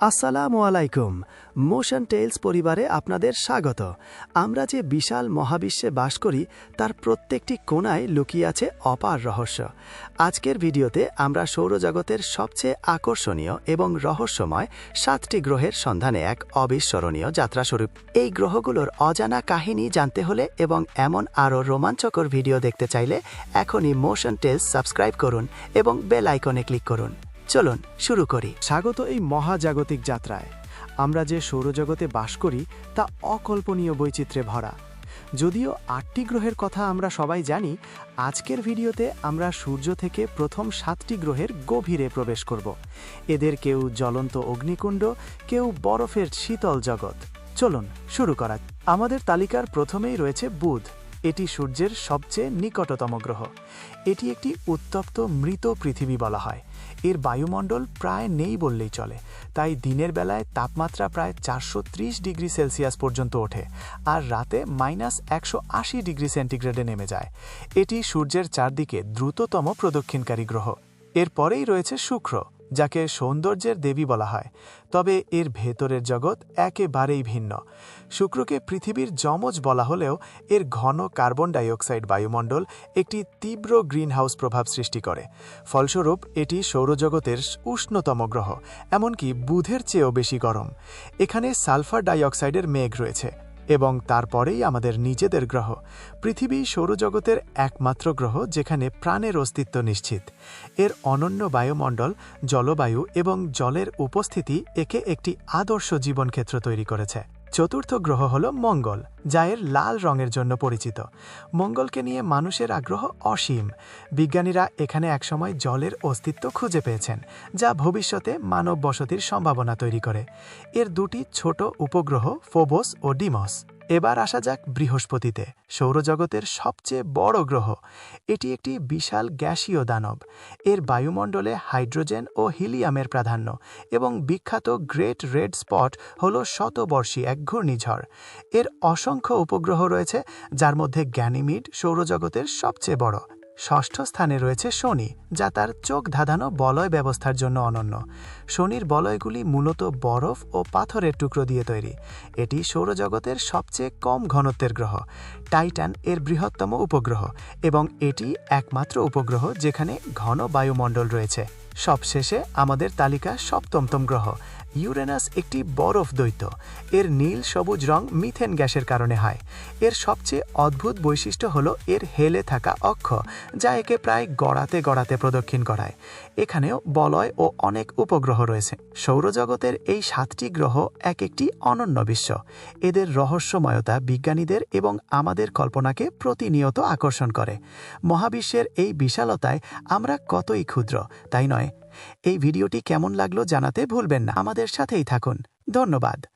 আসসালামু আলাইকুম। Motion tales পরিবারে আপনাদের স্বাগত। আমরা যে বিশাল মহাবিশ্বে বাস করি, তার প্রত্যেকটি কোণায় লুকিয়ে আছে অপার রহস্য। আজকের ভিডিওতে আমরা সৌরজগতের সবচেয়ে আকর্ষণীয় এবং রহস্যময় সাতটি গ্রহের সন্ধানে এক অবিস্মরণীয় যাত্রা শুরু এই গ্রহগুলোর অজানা কাহিনী জানতে হলে এবং এমন আরও রোমাঞ্চকর ভিডিও দেখতে চাইলে এখনই মোশন টেলস সাবস্ক্রাইব করুন এবং বেল আইকনে ক্লিক করুন। চলুন শুরু করি। স্বাগত এই মহাজাগতিক যাত্রায়। আমরা যে সৌরজগতে বাস করি, তা অকল্পনীয় বৈচিত্র্যে ভরা। যদিও আটটি গ্রহের কথা আমরা সবাই জানি, আজকের ভিডিওতে আমরা সূর্য থেকে প্রথম সাতটি গ্রহের গভীরে প্রবেশ করব। এদের কেউ জ্বলন্ত অগ্নিকুণ্ড, কেউ বরফের শীতল জগৎ। চলুন শুরু করা। আমাদের তালিকার প্রথমেই রয়েছে বুধ। এটি সূর্যের সবচেয়ে নিকটতম গ্রহ। এটি একটি উত্তপ্ত মৃত পৃথিবী বলা হয়। এর বায়ুমণ্ডল প্রায় নেই বললেই চলে। তাই দিনের বেলায় তাপমাত্রা প্রায় চারশো ত্রিশ ডিগ্রি সেলসিয়াস পর্যন্ত ওঠে আর রাতে মাইনাস একশো আশি ডিগ্রি সেন্টিগ্রেডে নেমে যায়। এটি সূর্যের চারদিকে দ্রুততম প্রদক্ষিণকারী গ্রহ। এরপরেই রয়েছে শুক্র। যাকে সৌন্দর্যের দেবী বলা হয়। তবে এর ভেতরের জগৎ একেবারেই ভিন্ন। শুক্রকে পৃথিবীর যমজ বলা হলেও এর ঘন কার্বন ডাইঅক্সাইড বায়ুমণ্ডল একটি তীব্র গ্রিনহাউস প্রভাব সৃষ্টি করে। ফলস্বরূপ, এটি সৌরজগতের উষ্ণতম গ্রহ, এমনকি বুধের চেয়েও বেশি গরম। এখানে সালফার ডাইঅক্সাইডের মেঘ রয়েছে। এবং তারপরেই আমাদের নিজেদের গ্রহ। পৃথিবী সৌরজগতের একমাত্র গ্রহ যেখানে প্রাণের অস্তিত্ব নিশ্চিত। এর অনন্য বায়ুমণ্ডল, জলবায়ু এবং জলের উপস্থিতি একে একটি আদর্শ জীবনক্ষেত্র তৈরি করেছে। চতুর্থ গ্রহ হল মঙ্গল, যা এর লাল রঙের জন্য পরিচিত। মঙ্গলকে নিয়ে মানুষের আগ্রহ অসীম। বিজ্ঞানীরা এখানে একসময় জলের অস্তিত্ব খুঁজে পেয়েছেন, যা ভবিষ্যতে মানব বসতির সম্ভাবনা তৈরি করে। এর দুটি ছোট উপগ্রহ ফোবোস ও ডিমস। এবার আসা যাক বৃহস্পতিতে। সৌরজগতের সবচেয়ে বড় গ্রহ। এটি একটি বিশাল গ্যাসীয় দানব। এর বায়ুমণ্ডলে হাইড্রোজেন ও হিলিয়ামের প্রাধান্য এবং বিখ্যাত গ্রেট রেড স্পট হল শতবর্ষী এক ঘূর্ণিঝড়। এর অসংখ্য উপগ্রহ রয়েছে, যার মধ্যে জ্ঞানিমিড সৌরজগতের সবচেয়ে বড়। ষষ্ঠ স্থানে রয়েছে শনি, যা তার চোখ ধাঁধানো বলয় ব্যবস্থার জন্য অনন্য। শনির বলয়গুলি মূলত বরফ ও পাথরের টুকরো দিয়ে তৈরি। এটি সৌরজগতের সবচেয়ে কম ঘনত্বের গ্রহ। টাইটান এর বৃহত্তম উপগ্রহ এবং এটি একমাত্র উপগ্রহ যেখানে ঘন বায়ুমণ্ডল রয়েছে। সবশেষে আমাদের তালিকা সপ্তমতম গ্রহ ইউরেনাস একটি বরফ দৈত্য এর নীল সবুজ রং মিথেন গ্যাসের কারণে হয়। এর সবচেয়ে অদ্ভুত বৈশিষ্ট্য হল এর হেলে থাকা অক্ষ, যা একে প্রায় গড়াতে গড়াতে প্রদক্ষিণ করায়। এখানেও বলয় ও অনেক উপগ্রহ রয়েছে। সৌরজগতের এই সাতটি গ্রহ এক একটি অনন্য বিশ্ব। এদের রহস্যময়তা বিজ্ঞানীদের এবং আমাদের কল্পনাকে প্রতিনিয়ত আকর্ষণ করে। মহাবিশ্বের এই বিশালতায় আমরা কতই ক্ষুদ্র, তাই নয় এই ভিডিওটি কেমন লাগল জানাতে ভুলবেন না। আমাদের সাথেই থাকুন। ধন্যবাদ।